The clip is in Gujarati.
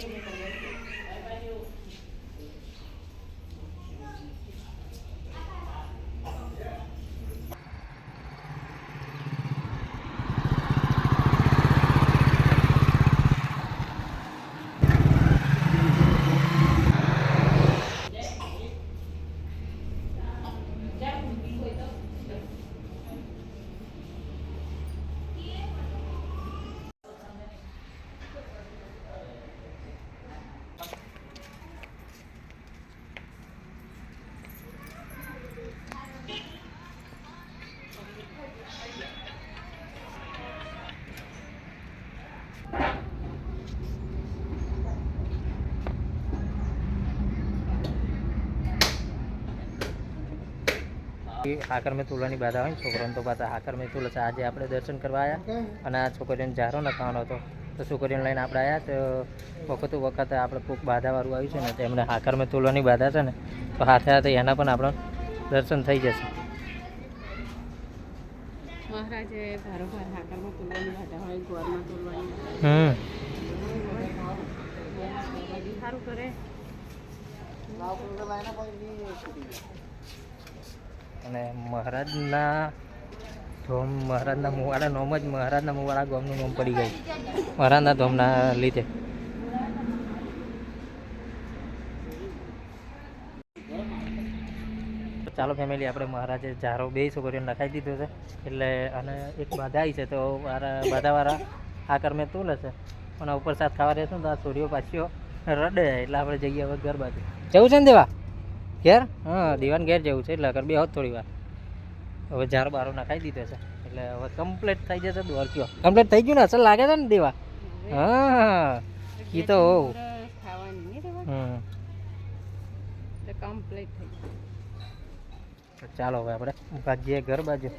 Thank you. હાકર મેં તુલાની બાધા હોય ને છોકરાને તો પાછા હાકર મેં તુલ છે. આજે આપણે દર્શન કરવા આવ્યા અને આ છોકરીઓને જારો નખાવાનો હતો. તો છોકરીઓને લઈને આપણે આવ્યા તો વખતો વખત આપણે કોઈક બાધાવાળું આવ્યું છે ને તો એમને હાકર મેં તુલાની બાધા છે ને તો હાથે હાથે એના પણ આપણો દર્શન થઈ જશે. મહારાજે ભારોભાર હોય ગોરમાં તુલવાની હમ. સારું કરે. અને મહારાજના ધોમ મહારાજના મુવાડા નોમ જ મહારાજના મુવાડા ગામનું નોમ પડી ગયું. મહારાજના ધોમના લીધે. ચાલો ફેમિલી આપણે મહારાજે ઝારો બે છોકરીઓને નખાઈ દીધો છે. એટલે અને એક બાધા આવી છે તો મારા બાધાવાળા આ કર્મે તું લેશે પણ ઉપર સાથ ખાવા રહેશે તો આ છોરીઓ પાછીઓ રડે. એટલે આપણે જઈએ હવે ઘર બાજુ. જવું છે ને દેવા? ઘેર? હા દીવાન ઘેર જવું છે. એટલે આગળ બે હોત થોડી વાર. હવે ઝારો બારો નખાઈ દીધો છે. એટલે હવે કમ્પ્લીટ થઈ જશે દોર કયો. કમ્પ્લીટ થઈ ગયું ને? અસર લાગે છે ને દેવા? હા. એ તો હમ. કમ્પ્લીટ થઈ ચાલો હવે આપણે ભાગીએ ઘર બાજુ.